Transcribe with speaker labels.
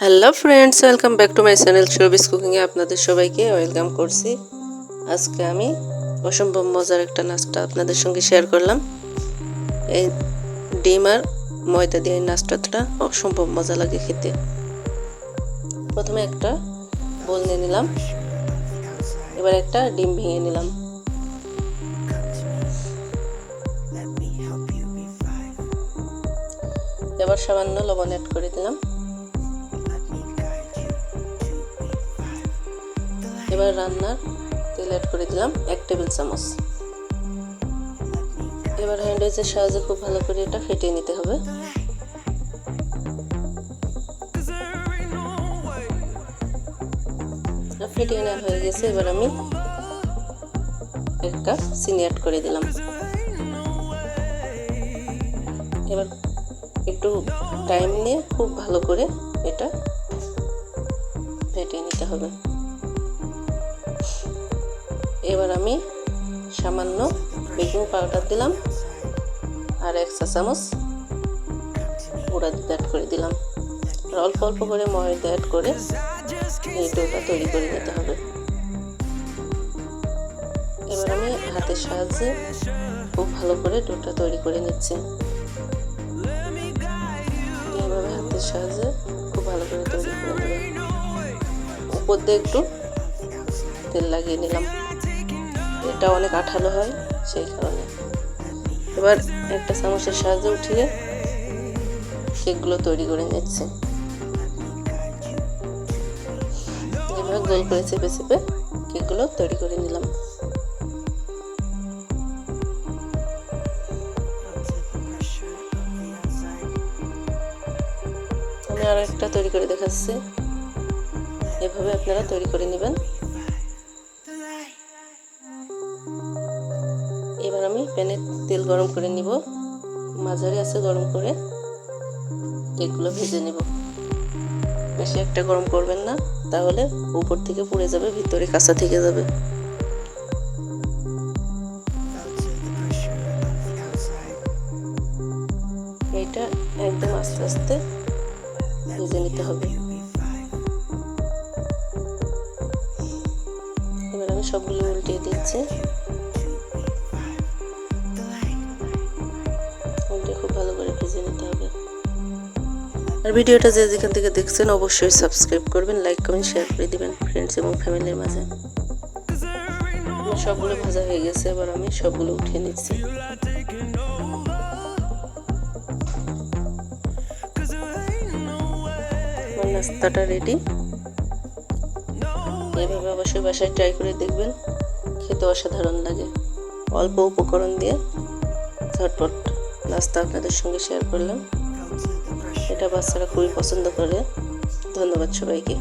Speaker 1: Hello friends welcome back to my channel showbiz কুকিংয়ে আপনাদের সবাইকে ওয়েলকাম করছি। আজকে আমি অসম্ভব মজার একটা নাস্তা আপনাদের সঙ্গে শেয়ার করলাম। এই ডিম আর ময়দা দিয়ে এই নাস্তাটা অসম্ভব মজা লাগে খেতে। প্রথমে একটা বোল নিয়ে নিলাম। এবার একটা ডিম ভেঙে নিলাম। এবার সামান্য লবণ অ্যাড করে দিলাম। এবার রান্নার তেল অ্যাড করে দিলাম এক টেবিল চামচ। এবার হ্যান্ডউইচের সাহায্যে খুব ভালো করে এটা ফেটিয়ে নিতে হবে। ফেটিয়ে নেওয়া হয়ে গেছে, এবার আমি এক কাপ চিনি অ্যাড করে দিলাম। এবার একটু টাইম নিয়ে খুব ভালো করে এটা ফেটিয়ে নিতে হবে। এবার আমি সামান্য বেকিং পাউডার দিলাম আর এক চা চামচ গুঁড়া দুধ অ্যাড করে দিলাম। আর অল্প অল্প করে ময়দা অ্যাড করে এই ডোটা তৈরি করে নিতে হবে। এবার আমি হাতের সাহায্যে খুব ভালো করে ডোটা তৈরি করে নিচ্ছি। এইভাবে হাতের সাহায্যে খুব ভালো করে তৈরি করে নেবেন উপর দিয়ে একটু তেল লাগিয়ে নিলাম। এটা অনেক আঠালো হয়, সেই কারণে। এবার একটা চামচের সাহায্যে উঠিয়ে কেকগুলো তৈরি করে নিচ্ছে। এভাবে গোল করে চেপে চেপে কেকগুলো তৈরি করে নিলাম। আমি আরও একটা তৈরি করে দেখাচ্ছি। এভাবে আপনারা তৈরি করে নেবেন। প্যানে তেল গরম করে নিব। মাঝারি আছে গরম করে কেকগুলো ভেজে নিব। বেশি একটা গরম করবেন না, তাহলে উপর থেকে পুড়ে যাবে, ভিতরে কাঁচা থেকে যাবে। এটা একদম আস্তে আস্তে ভেজে নিতে হবে। এবার আমি সবগুলো উল্টিয়ে দিচ্ছি। আর ভিডিওটা যে যেখান থেকে দেখছেন, অবশ্যই সাবস্ক্রাইব করবেন লাইক কমেন্ট শেয়ার করে দিবেন ফ্রেন্ডস এবং ফ্যামিলির মাঝে। সবগুলো ভাজা হয়ে গেছে, এবার আমি সবগুলো উঠিয়ে নিচ্ছি। নাস্তাটা রেডি এইভাবে অবশ্যই বাসায় ট্রাই করে দেখবেন, খেতে অসাধারণ লাগে। অল্প উপকরণ দিয়ে ঝটপট নাস্তা আপনাদের সঙ্গে শেয়ার করলাম। এটা বাচ্চারা খুবই পছন্দ করে। ধন্যবাদ সবাইকে।